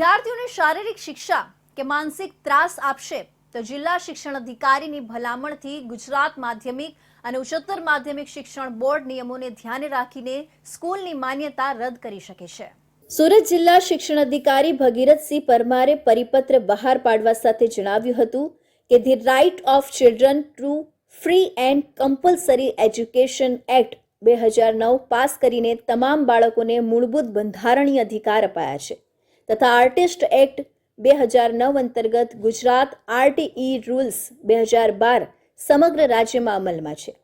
વિદ્યાર્થીઓને શારીરિક શિક્ષા કે માનસિક ત્રાસ આપશે તો જિલ્લા શિક્ષણ અધિકારીની ભલામણથી ગુજરાત માધ્યમિક અને ઉચ્ચતર માધ્યમિક શિક્ષણ બોર્ડ નિયમોને ધ્યાને રાખીને સ્કૂલની માન્યતા રદ કરી શકે છે. સુરત જિલ્લા શિક્ષણ અધિકારી ભગીરથસિંહ પરમારે પરિપત્ર બહાર પાડવા સાથે જણાવ્યું હતું કે the right of children to free and compulsory education act બે હજાર નવ પાસ કરીને તમામ બાળકોને મૂળભૂત બંધારણીય અધિકાર અપાયા છે. તથા આર્ટિસ્ટ એક્ટ બે હજાર નવ અંતર્ગત ગુજરાત આરટીઈ રૂલ્સ બે હજાર બાર સમગ્ર રાજ્યમાં અમલમાં છે.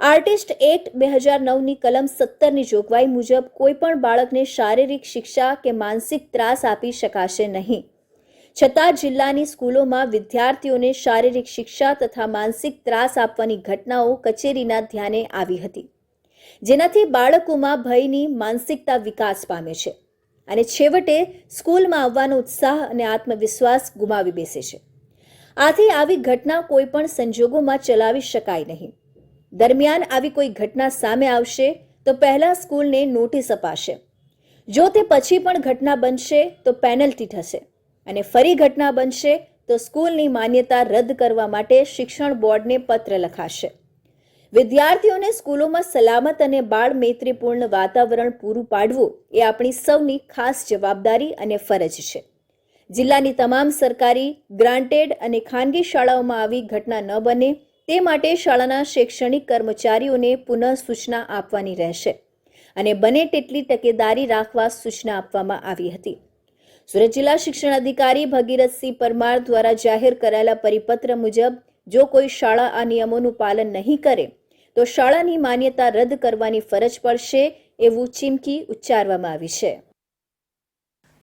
આર્ટિસ્ટ એક્ટ બે હજાર નવની કલમ સત્તરની જોગવાઈ મુજબ કોઈપણ બાળકને શારીરિક શિક્ષા કે માનસિક ત્રાસ આપી શકાશે નહીં. છતાં જિલ્લાની સ્કૂલોમાં વિદ્યાર્થીઓને શારીરિક શિક્ષા તથા માનસિક ત્રાસ આપવાની ઘટનાઓ કચેરીના ધ્યાને આવી હતી. જેનાથી બાળકોમાં ભયની માનસિકતા વિકાસ પામે છે. અને છેવટે સ્કૂલમાં આવવાનો ઉત્સાહ અને આત્મવિશ્વાસ ગુમાવી બેસે છે. આથી આવી ઘટના કોઈ પણ સંજોગોમાં ચલાવી શકાય નહીં. દરમિયાન આવી કોઈ ઘટના સામે આવશે તો પહેલા સ્કૂલને નોટિસ અપાશે. જો તે પછી પણ ઘટના બનશે તો પેનલ્ટી થશે અને ફરી ઘટના બનશે તો સ્કૂલની માન્યતા રદ કરવા માટે શિક્ષણ બોર્ડને પત્ર લખાશે. વિદ્યાર્થીઓને સ્કૂલોમાં સલામત અને બાળ મૈત્રીપૂર્ણ વાતાવરણ પૂરું પાડવું એ આપણી સૌની ખાસ જવાબદારી અને ફરજ છે. જિલ્લાની તમામ સરકારી, ગ્રાન્ટેડ અને ખાનગી શાળાઓમાં આવી ઘટના ન બને તે માટે શાળાના શૈક્ષણિક કર્મચારીઓને પુનઃ સૂચના આપવાની રહેશે અને બને તેટલી તકેદારી રાખવા સૂચના આપવામાં આવી હતી. સુરત જિલ્લા શિક્ષણ અધિકારી ભગીરથસિંહ પરમાર દ્વારા જાહેર કરાયેલા પરિપત્ર મુજબ જો કોઈ શાળા આ નિયમોનું પાલન નહીં કરે તો શાળાની માન્યતા રદ કરવાની ફરજ પડશે એવું ચીમકી ઉચ્ચારવામાં આવી છે.